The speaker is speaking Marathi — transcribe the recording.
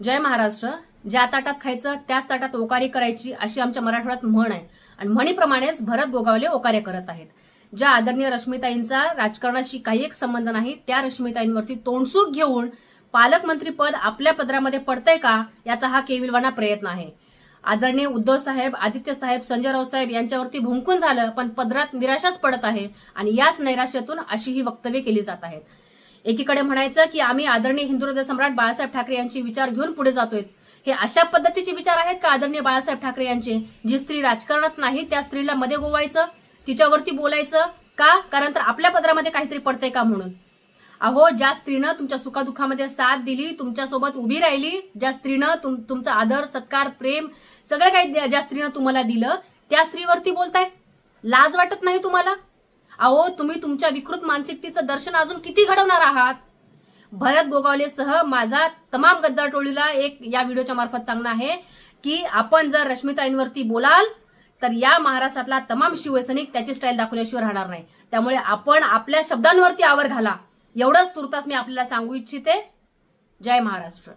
जय महाराष्ट्र. ज्या ताटात खायचं त्याच ताटात ओकारी करायची अशी आमच्या मराठवाड्यात म्हण आहे. आणि म्हणीप्रमाणेच भरत गोगावले ओकार्य करत आहेत. ज्या आदरणीय रश्मिताईंचा राजकारणाशी काही एक संबंध नाही त्या रश्मिताईंवरती तोंडसूक घेऊन पालकमंत्री पद आपल्या पदरामध्ये पडतंय का याचा हा केविलवाना प्रयत्न आहे. आदरणीय उद्धव साहेब आदित्य साहेब संजय राऊत साहेब यांच्यावरती भुंकून झालं पण पदरात निराशाच पडत आहे आणि याच नैराश्यातून अशी ही वक्तव्य केली जात आहेत. एकीकडे म्हणायचं की आम्ही आदरणीय हिंदू हृदय सम्राट बाळासाहेब ठाकरे यांचे विचार घेऊन पुढे जातोय. हे अशा पद्धतीचे विचार आहेत का आदरणीय बाळासाहेब ठाकरे यांचे? जी स्त्री राजकारणात नाही त्या स्त्रीला मध्ये गोवायचं तिच्यावरती बोलायचं का? कारण तर आपल्या पदरामध्ये काहीतरी पडतंय का म्हणून? अहो ज्या स्त्रीनं तुमच्या सुखादुखामध्ये साथ दिली तुमच्यासोबत उभी राहिली ज्या स्त्रीनं तुम, तुमचा आदर सत्कार प्रेम सगळं काही ज्या स्त्रीनं तुम्हाला दिलं त्या स्त्रीवरती बोलताय? लाज वाटत नाही तुम्हाला? अहो तुम्ही तुमच्या विकृत मानसिकतेचं दर्शन अजून किती घडवणार आहात? भरत गोगावलेसह माझा तमाम गद्दार टोळीला एक या व्हिडिओच्या मार्फत सांगणं आहे की आपण जर रश्मिताईंवरती बोलाल तर या महाराष्ट्रातला तमाम शिवसैनिक त्याची स्टाईल दाखवल्याशिवाय राहणार नाही. त्यामुळे आपण आपल्या शब्दांवरती आवर घाला. एवढंच तुर्तास मी आपल्याला सांगू इच्छिते. जय महाराष्ट्र.